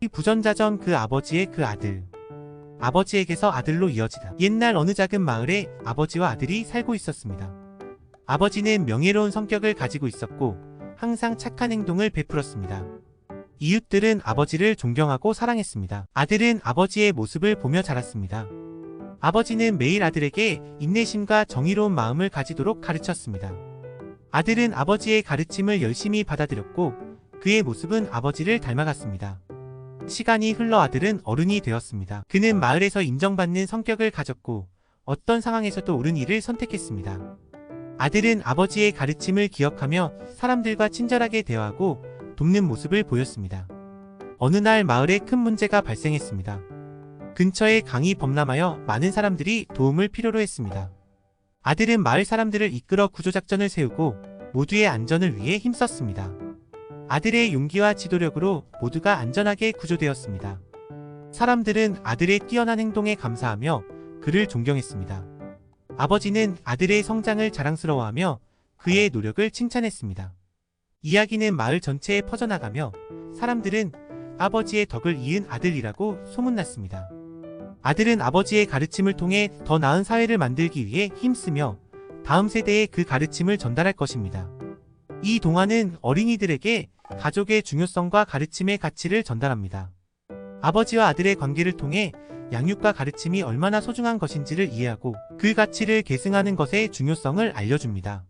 이 부전자전 그 아버지의 그 아들. 아버지에게서 아들로 이어지다. 옛날 어느 작은 마을에 아버지와 아들이 살고 있었습니다. 아버지는 명예로운 성격을 가지고 있었고 항상 착한 행동을 베풀었습니다. 이웃들은 아버지를 존경하고 사랑했습니다. 아들은 아버지의 모습을 보며 자랐습니다. 아버지는 매일 아들에게 인내심과 정의로운 마음을 가지도록 가르쳤습니다. 아들은 아버지의 가르침을 열심히 받아들였고 그의 모습은 아버지를 닮아갔습니다. 시간이 흘러 아들은 어른이 되었습니다. 그는 마을에서 인정받는 성격을 가졌고 어떤 상황에서도 옳은 일을 선택했습니다. 아들은 아버지의 가르침을 기억하며 사람들과 친절하게 대화하고 돕는 모습을 보였습니다. 어느 날 마을에 큰 문제가 발생했습니다. 근처에 강이 범람하여 많은 사람들이 도움을 필요로 했습니다. 아들은 마을 사람들을 이끌어 구조작전을 세우고 모두의 안전을 위해 힘썼습니다. 아들의 용기와 지도력으로 모두가 안전하게 구조되었습니다. 사람들은 아들의 뛰어난 행동에 감사하며 그를 존경했습니다. 아버지는 아들의 성장을 자랑스러워하며 그의 노력을 칭찬했습니다. 이야기는 마을 전체에 퍼져나가며 사람들은 아버지의 덕을 이은 아들이라고 소문났습니다. 아들은 아버지의 가르침을 통해 더 나은 사회를 만들기 위해 힘쓰며 다음 세대에 그 가르침을 전달할 것입니다. 이 동화는 어린이들에게 가족의 중요성과 가르침의 가치를 전달합니다. 아버지와 아들의 관계를 통해 양육과 가르침이 얼마나 소중한 것인지를 이해하고 그 가치를 계승하는 것의 중요성을 알려줍니다.